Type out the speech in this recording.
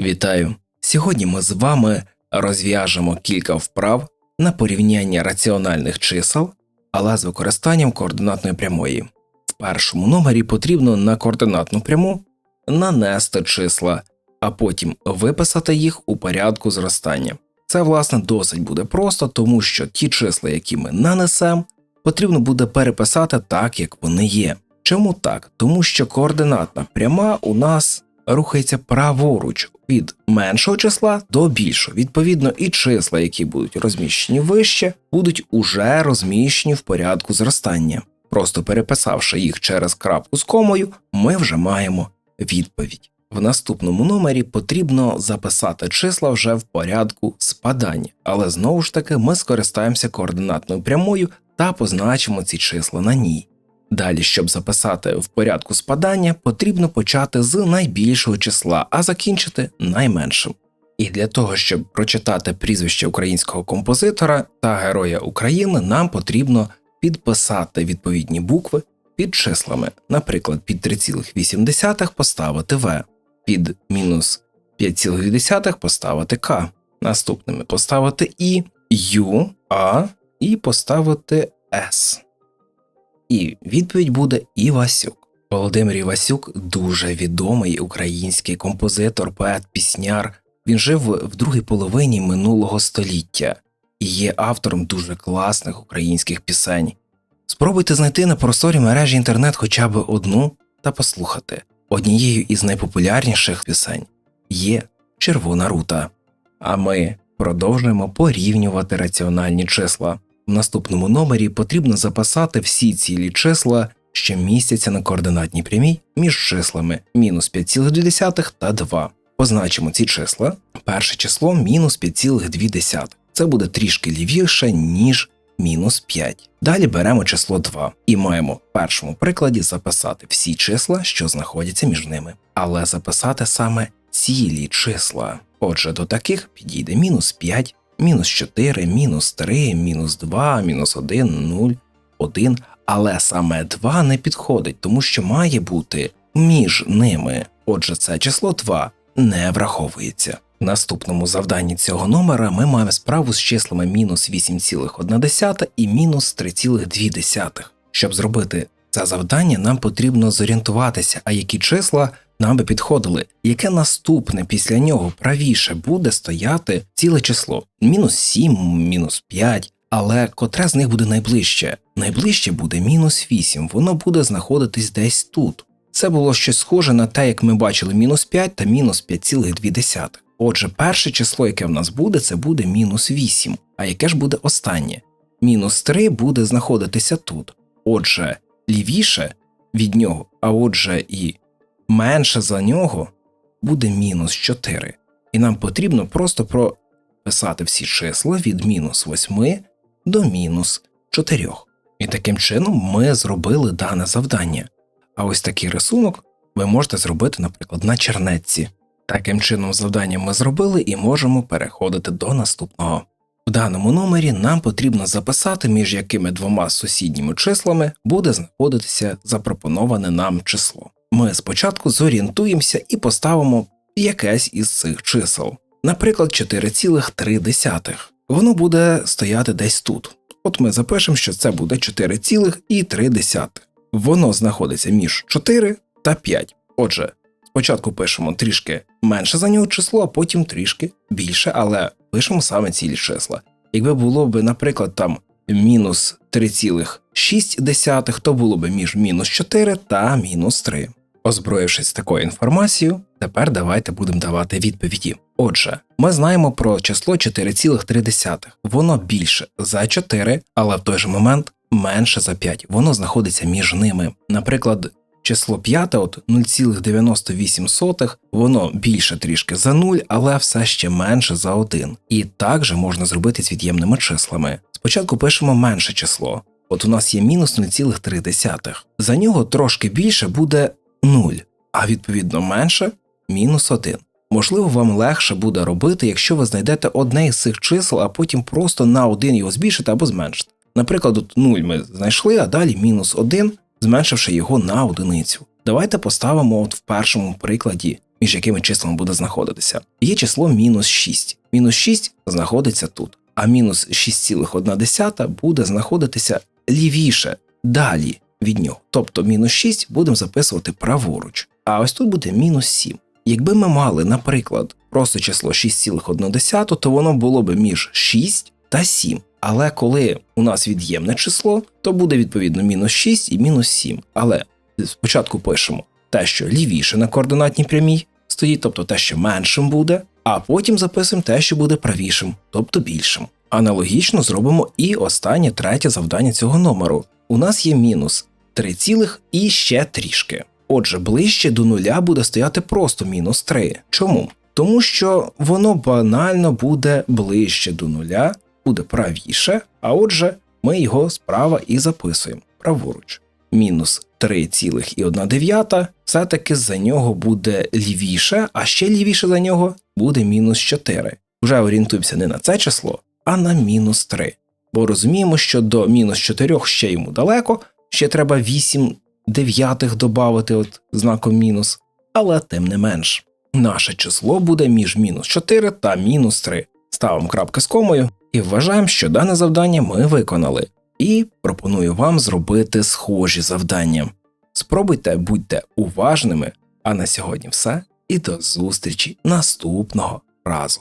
Вітаю! Сьогодні ми з вами розв'яжемо кілька вправ на порівняння раціональних чисел, але з використанням координатної прямої. В першому номері потрібно на координатну пряму нанести числа, а потім виписати їх у порядку зростання. Це, власне, досить буде просто, тому що ті числа, які ми нанесемо, потрібно буде переписати так, як вони є. Чому так? Тому що координатна пряма у нас рухається праворуч від меншого числа до більшого. Відповідно, і числа, які будуть розміщені вище, будуть уже розміщені в порядку зростання. Просто переписавши їх через крапку з комою, ми вже маємо відповідь. В наступному номері потрібно записати числа вже в порядку спадання, але знову ж таки ми скористаємося координатною прямою та позначимо ці числа на ній. Далі, щоб записати в порядку спадання, потрібно почати з найбільшого числа, а закінчити найменшим. І для того, щоб прочитати прізвище українського композитора та Героя України, нам потрібно підписати відповідні букви під числами, наприклад, під 3,8 поставити В, під мінус 5,2 поставити К, наступними поставити І, Ю, А і поставити С. І відповідь буде Івасюк. Володимир Івасюк дуже відомий український композитор, поет, пісняр. Він жив в другій половині минулого століття і є автором дуже класних українських пісень. Спробуйте знайти на просторі мережі інтернет хоча б одну та послухати. Однією із найпопулярніших пісень є Червона рута. А ми продовжуємо порівнювати раціональні числа. В наступному номері потрібно записати всі цілі числа, що містяться на координатній прямій між числами мінус 5,2 та 2. Позначимо ці числа. Перше число мінус 5,2. Це буде трішки лівіше, ніж мінус 5. Далі беремо число 2 і маємо в першому прикладі записати всі числа, що знаходяться між ними, але записати саме цілі числа. Отже, до таких підійде мінус 5, мінус 4, мінус 3, мінус 2, мінус 1, 0, 1, але саме 2 не підходить, тому що має бути між ними. Отже, це число 2 не враховується. В наступному завданні цього номера ми маємо справу з числами мінус 8,1 і мінус 3,2. Щоб зробити це завдання, нам потрібно зорієнтуватися, а які числа нам би підходили, яке наступне після нього правіше буде стояти ціле число мінус 7, мінус 5, але котре з них буде найближче? Найближче буде мінус 8, воно буде знаходитись десь тут. Це було щось схоже на те, як ми бачили мінус 5 та мінус 5,2. Отже, перше число, яке в нас буде, це буде мінус 8. А яке ж буде останнє? Мінус 3 буде знаходитися тут. Отже, лівіше від нього, а отже, і менше за нього буде мінус 4. І нам потрібно просто прописати всі числа від мінус 8 до мінус 4. І таким чином ми зробили дане завдання. А ось такий рисунок ви можете зробити, наприклад, на чернетці. Таким чином, завдання ми зробили і можемо переходити до наступного. В даному номері нам потрібно записати, між якими двома сусідніми числами буде знаходитися запропоноване нам число. Ми спочатку зорієнтуємося і поставимо якесь із цих чисел, наприклад, 4,3. Воно буде стояти десь тут. От ми запишемо, що це буде 4,3. Воно знаходиться між 4 та 5. Отже, спочатку пишемо трішки менше за нього число, а потім трішки більше, але пишемо саме цілі числа. Якби було б, наприклад, там мінус 3,6, то було б між мінус 4 та мінус 3. Озброївшись такою інформацією, тепер давайте будемо давати відповіді. Отже, ми знаємо про число 4,3. Воно більше за 4, але в той же момент менше за 5. Воно знаходиться між ними. Наприклад, число 5, от 0,98, воно більше трішки за 0, але все ще менше за 1. І так же можна зробити з від'ємними числами. Спочатку пишемо менше число. От у нас є мінус 0,3. За нього трошки більше буде 0, а відповідно менше мінус 1. Можливо, вам легше буде робити, якщо ви знайдете одне із цих чисел, а потім просто на один його збільшите або зменшите. Наприклад, от 0 ми знайшли, а далі мінус 1, зменшивши його на одиницю. Давайте поставимо от в першому прикладі між якими числами буде знаходитися. Є число мінус 6. Мінус 6 знаходиться тут, а мінус 6,1 буде знаходитися лівіше, далі від нього. Тобто мінус 6 будемо записувати праворуч. А ось тут буде мінус 7. Якби ми мали, наприклад, просто число 6,1, то воно було б між 6 та 7. Але коли у нас від'ємне число, то буде відповідно мінус 6 і мінус 7. Але спочатку пишемо те, що лівіше на координатній прямій стоїть, тобто те, що меншим буде, а потім записуємо те, що буде правішим, тобто більшим. Аналогічно зробимо і останнє третє завдання цього номеру. У нас є мінус 3 цілих і ще трішки. Отже, ближче до нуля буде стояти просто мінус 3. Чому? Тому що воно банально буде ближче до нуля, буде правіше, а отже, ми його справа і записуємо праворуч. Мінус 3,1 все-таки за нього буде лівіше, а ще лівіше за нього буде мінус 4. Вже орієнтуємося не на це число, а на мінус 3. Бо розуміємо, що до мінус 4 ще йому далеко, ще треба 8 дев'ятих додати от знаком мінус, але тим не менш. Наше число буде між мінус 4 та мінус 3. Ставимо крапки з комою і вважаємо, що дане завдання ми виконали. І пропоную вам зробити схожі завдання. Спробуйте будьте уважними. А на сьогодні все і до зустрічі наступного разу.